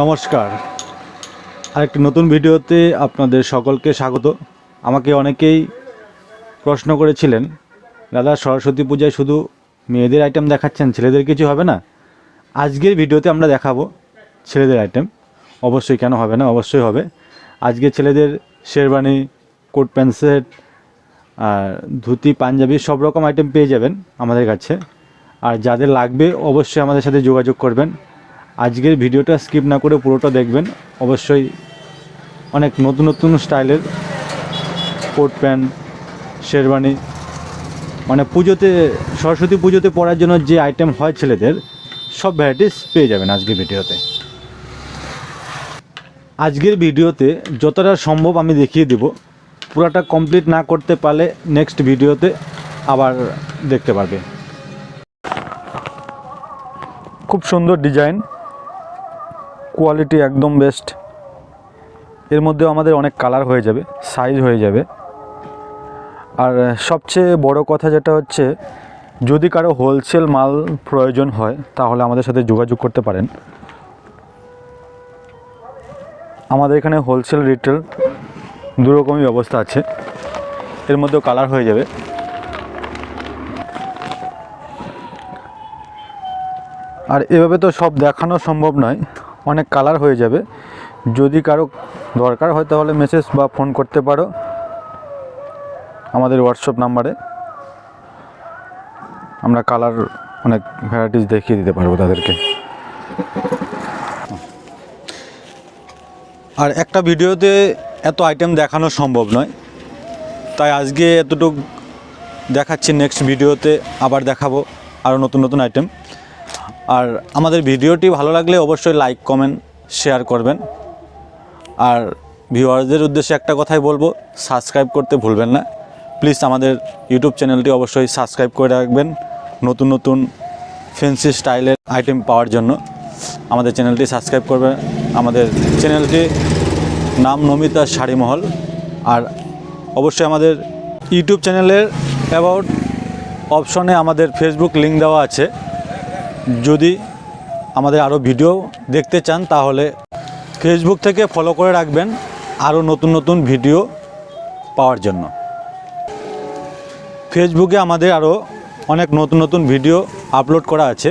নমস্কার। আরেকটি নতুন ভিডিওতে আপনাদের সকলকে স্বাগত। আমাকে অনেকেই প্রশ্ন করেছিলেন, দাদা, সরস্বতী পূজায় শুধু মেয়েদের আইটেম দেখাচ্ছেন, ছেলেদের কিছু হবে না? আজকের ভিডিওতে আমরা দেখাবো ছেলেদের আইটেম অবশ্যই কেন হবে না? অবশ্যই হবে। আজকে ছেলেদের শেরবানি কোট প্যান্ট সেট, আর ধুতি, পাঞ্জাবি সব রকম আইটেম পেয়ে যাবেন আমাদের কাছে। আর যাদের লাগবে, অবশ্যই আমাদের সাথে যোগাযোগ করবেন। আজকের ভিডিওটা স্কিপ না করে পুরোটা দেখবেন। অবশ্যই অনেক নতুন নতুন স্টাইলের কোট প্যান্ট শেরবানি মানে পুজোতে, সরস্বতী পুজোতে পরার জন্য যে আইটেম হয় ছেলেদের, সব ভ্যারাইটিস পেয়ে যাবেন আজকের ভিডিওতে। আজকের ভিডিওতে যতটা সম্ভব আমি দেখিয়ে দেব। পুরাটা কমপ্লিট না করতে পারলে নেক্সট ভিডিওতে আবার দেখতে পারবে। খুব সুন্দর ডিজাইন কোয়ালিটি একদম বেস্ট এর মধ্যেও আমাদের অনেক কালার হয়ে যাবে সাইজ হয়ে যাবে। আর সবচেয়ে বড় কথা যেটা হচ্ছে, যদি কারও হোলসেল মাল প্রয়োজন হয়, তাহলে আমাদের সাথে যোগাযোগ করতে পারেন। আমাদের এখানে হোলসেল রিটেল দুরকমই ব্যবস্থা আছে। এর মধ্যেও কালার হয়ে যাবে। আর এভাবে তো সব দেখানো সম্ভব নয়। অনেক কালার হয়ে যাবে। যদি কারও দরকার হয় তাহলে মেসেজ বা ফোন করতে পারো আমাদের হোয়াটসঅ্যাপ নাম্বারে আমরা কালার অনেক ভ্যারাইটিস দেখিয়ে দিতে পারব তাদেরকে। আর একটা ভিডিওতে এত আইটেম দেখানো সম্ভব নয়। তাই আজকে এতটুকু দেখাচ্ছি নেক্সট ভিডিওতে আবার দেখাবো আরও নতুন নতুন আইটেম আর আমাদের ভিডিওটি ভালো লাগলে অবশ্যই লাইক, কমেন্ট, শেয়ার করবেন। আর ভিউয়ারদের উদ্দেশ্যে একটা কথাই বলব, সাবস্ক্রাইব করতে ভুলবেন না। প্লিজ আমাদের ইউটিউব চ্যানেলটি অবশ্যই সাবস্ক্রাইব করে রাখবেন নতুন নতুন ফেন্সি স্টাইলের আইটেম পাওয়ার জন্য। আমাদের চ্যানেলটি সাবস্ক্রাইব করবেন। আমাদের চ্যানেলটি নাম নমিতা শাড়িমহল। আর অবশ্যই আমাদের ইউটিউব চ্যানেলের অ্যাবাউট অপশনে আমাদের ফেসবুক লিঙ্ক দেওয়া আছে। যদি আমাদের আরও ভিডিও দেখতে চান, তাহলে ফেসবুক থেকে ফলো করে রাখবেন আরও নতুন নতুন ভিডিও পাওয়ার জন্য। ফেসবুকে আমাদের আরও অনেক নতুন নতুন ভিডিও আপলোড করা আছে।